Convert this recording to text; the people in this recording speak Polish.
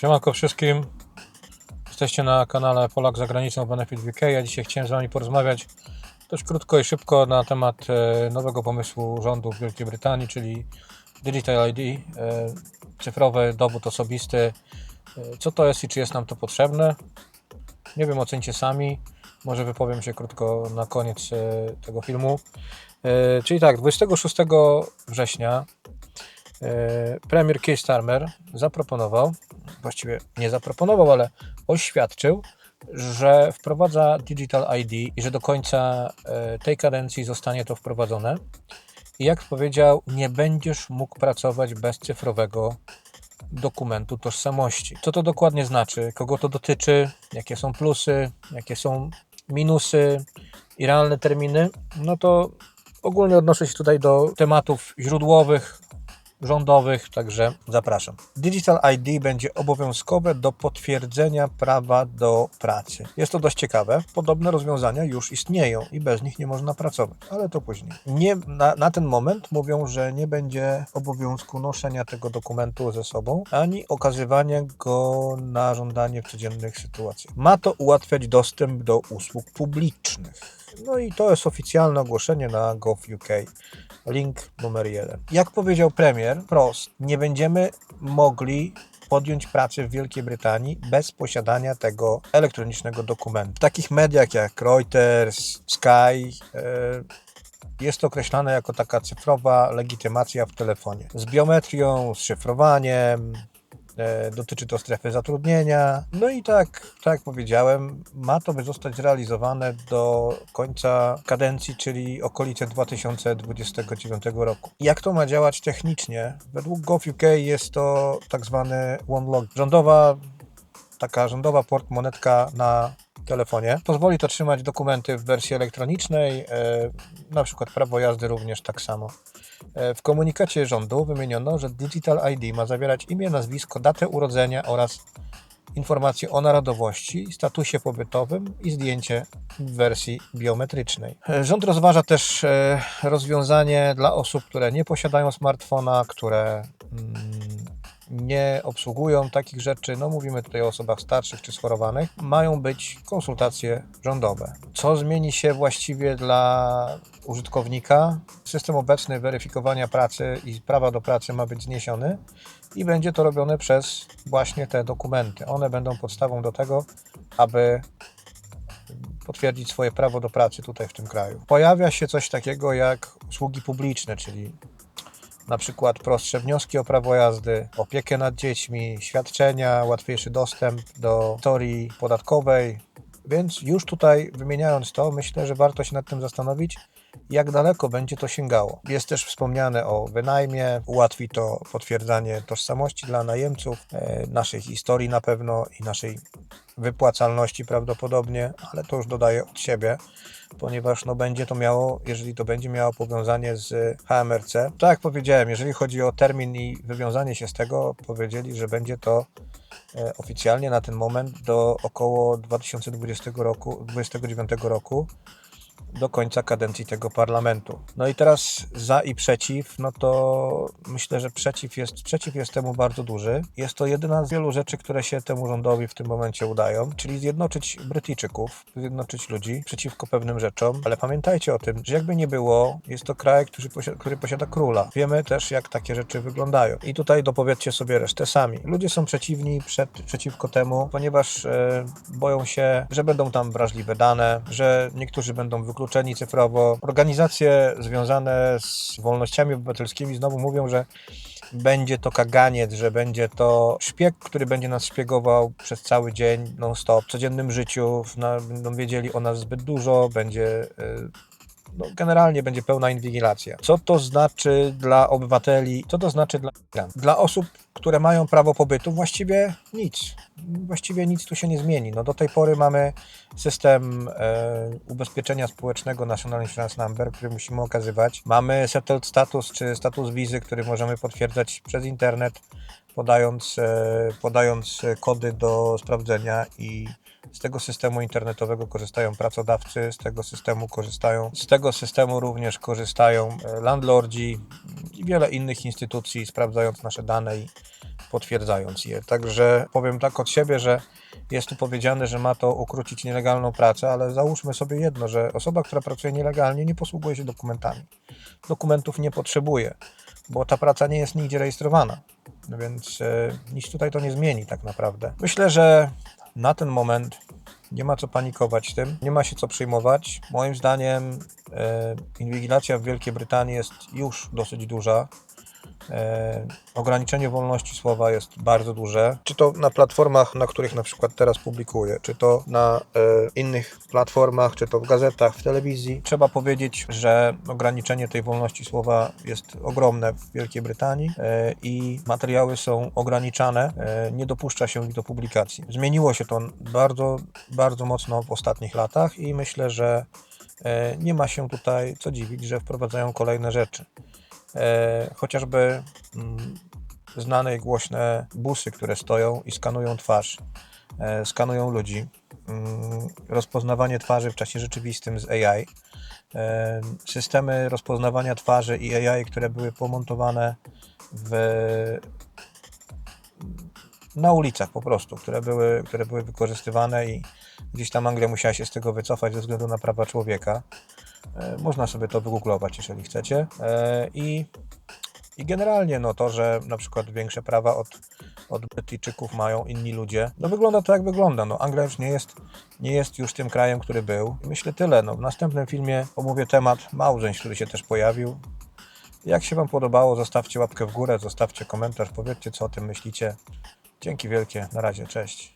Siemanko wszystkim. Jesteście na kanale Polak za granicą Benefit UK. Ja dzisiaj chciałem z Wami porozmawiać dość krótko i szybko na temat e, nowego pomysłu rządu w Wielkiej Brytanii, czyli Digital ID, e, cyfrowy dowód osobisty. E, Co to jest i czy jest nam to potrzebne? Nie wiem, ocencie sami. Może wypowiem się krótko na koniec tego filmu. Czyli tak, 26 września premier Keir Starmer zaproponował, właściwie nie zaproponował, ale oświadczył, że wprowadza Digital ID i że do końca e, tej kadencji zostanie to wprowadzone. I jak powiedział, nie będziesz mógł pracować bez cyfrowego dokumentu tożsamości. Co to dokładnie znaczy? Kogo to dotyczy? Jakie są plusy? Jakie są minusy i realne terminy? No to ogólnie odnoszę się tutaj do tematów źródłowych, rządowych, także zapraszam. Digital ID będzie obowiązkowe do potwierdzenia prawa do pracy. Jest to dość ciekawe. Podobne rozwiązania już istnieją i bez nich nie można pracować, ale to później. Nie, na, na ten moment mówią, że nie będzie obowiązku noszenia tego dokumentu ze sobą, ani okazywania go na żądanie w codziennych sytuacjach. Ma to ułatwiać dostęp do usług publicznych. No i to jest oficjalne ogłoszenie na gov.uk. Link numer jeden. Jak powiedział premier, prost, nie będziemy mogli podjąć pracy w Wielkiej Brytanii bez posiadania tego elektronicznego dokumentu. W takich mediach jak Reuters, Sky e, jest to określane jako taka cyfrowa legitymacja w telefonie. Z biometrią, z szyfrowaniem, dotyczy to strefy zatrudnienia. No i tak, tak jak powiedziałem, ma to by zostać zrealizowane do końca kadencji, czyli okolice 2029 roku. Jak to ma działać technicznie? Według gov.uk jest to tak zwany one log. Rządowa, taka rządowa portmonetka na telefonie. Pozwoli to trzymać dokumenty w wersji elektronicznej, e, na przykład prawo jazdy również tak samo. E, W komunikacie rządu wymieniono, że Digital ID ma zawierać imię, nazwisko, datę urodzenia oraz informacje o narodowości, statusie pobytowym i zdjęcie w wersji biometrycznej. E, Rząd rozważa też rozwiązanie dla osób, które nie posiadają smartfona, które mm, nie obsługują takich rzeczy. No mówimy tutaj o osobach starszych czy schorowanych. Mają być konsultacje rządowe. Co zmieni się właściwie dla użytkownika? System obecny weryfikowania pracy i prawa do pracy ma być zniesiony i będzie to robione przez właśnie te dokumenty. One będą podstawą do tego, aby potwierdzić swoje prawo do pracy tutaj w tym kraju. Pojawia się coś takiego jak usługi publiczne, czyli na przykład prostsze wnioski o prawo jazdy, opiekę nad dziećmi, świadczenia, łatwiejszy dostęp do historii podatkowej. Więc już tutaj wymieniając to, myślę, że warto się nad tym zastanowić, jak daleko będzie to sięgało. Jest też wspomniane o wynajmie, ułatwi to potwierdzanie tożsamości dla najemców, e, naszej historii na pewno i naszej wypłacalności prawdopodobnie, ale to już dodaję od siebie, ponieważ no, będzie to miało, jeżeli to będzie miało powiązanie z HMRC. Tak jak powiedziałem, jeżeli chodzi o termin i wywiązanie się z tego, powiedzieli, że będzie to e, oficjalnie na ten moment do około 2020 roku, 2029 roku do końca kadencji tego parlamentu. No i teraz za i przeciw, no to myślę, że przeciw jest, przeciw jest temu bardzo duży. Jest to jedyna z wielu rzeczy, które się temu rządowi w tym momencie udają, czyli zjednoczyć Brytyjczyków, zjednoczyć ludzi przeciwko pewnym rzeczom, ale pamiętajcie o tym, że jakby nie było, jest to kraj, który posiada, który posiada króla. Wiemy też, jak takie rzeczy wyglądają. I tutaj dopowiedzcie sobie resztę sami. Ludzie są przeciwni przed, przeciwko temu, ponieważ e, boją się, że będą tam wrażliwe dane, że niektórzy będą wykluczeni cyfrowo. Organizacje związane z wolnościami obywatelskimi znowu mówią, że będzie to kaganiec, że będzie to szpieg, który będzie nas szpiegował przez cały dzień, non-stop, w codziennym życiu, będą wiedzieli o nas zbyt dużo, będzie... no, generalnie będzie pełna inwigilacja. Co to znaczy dla obywateli, co to znaczy dla? Dla osób, które mają prawo pobytu, właściwie nic. Właściwie nic tu się nie zmieni. No, do tej pory mamy system e, ubezpieczenia społecznego National Insurance Number, który musimy okazywać. Mamy settled status, czy status wizy, który możemy potwierdzać przez internet, podając, e, podając kody do sprawdzenia i z tego systemu internetowego korzystają pracodawcy, z tego systemu korzystają, z tego systemu również korzystają e, landlordzi i wiele innych instytucji, sprawdzając nasze dane i potwierdzając je. Także powiem tak od siebie, że jest tu powiedziane, że ma to ukrócić nielegalną pracę, ale załóżmy sobie jedno, że osoba, która pracuje nielegalnie, nie posługuje się dokumentami. Dokumentów nie potrzebuje, bo ta praca nie jest nigdzie rejestrowana. No więc e, nic tutaj to nie zmieni tak naprawdę. Myślę, że na ten moment nie ma co panikować tym, nie ma się co przejmować. Moim zdaniem e, inwigilacja w Wielkiej Brytanii jest już dosyć duża. E, ograniczenie wolności słowa jest bardzo duże. Czy to na platformach, na których na przykład teraz publikuję, czy to na e, innych platformach, czy to w gazetach, w telewizji. Trzeba powiedzieć, że ograniczenie tej wolności słowa jest ogromne w Wielkiej Brytanii e, i materiały są ograniczane, nie dopuszcza się ich do publikacji. Zmieniło się to bardzo, bardzo mocno w ostatnich latach i myślę, że nie ma się tutaj co dziwić, że wprowadzają kolejne rzeczy e, chociażby mm, znane i głośne busy, które stoją i skanują twarz, e, skanują ludzi, mm, rozpoznawanie twarzy w czasie rzeczywistym z AI, e, systemy rozpoznawania twarzy i AI, które były pomontowane w, na ulicach po prostu, które były, które były wykorzystywane i gdzieś tam Anglia musiała się z tego wycofać ze względu na prawa człowieka. E, Można sobie to wygooglować, jeżeli chcecie. E, I, i generalnie no to, że na przykład większe prawa od, od Brytyjczyków mają inni ludzie, no wygląda to jak wygląda. No Anglia już nie jest, nie jest już tym krajem, który był. Myślę tyle. No, w następnym filmie omówię temat małżeństw, który się też pojawił. Jak się Wam podobało, zostawcie łapkę w górę, zostawcie komentarz, powiedzcie co o tym myślicie. Dzięki wielkie, na razie, cześć.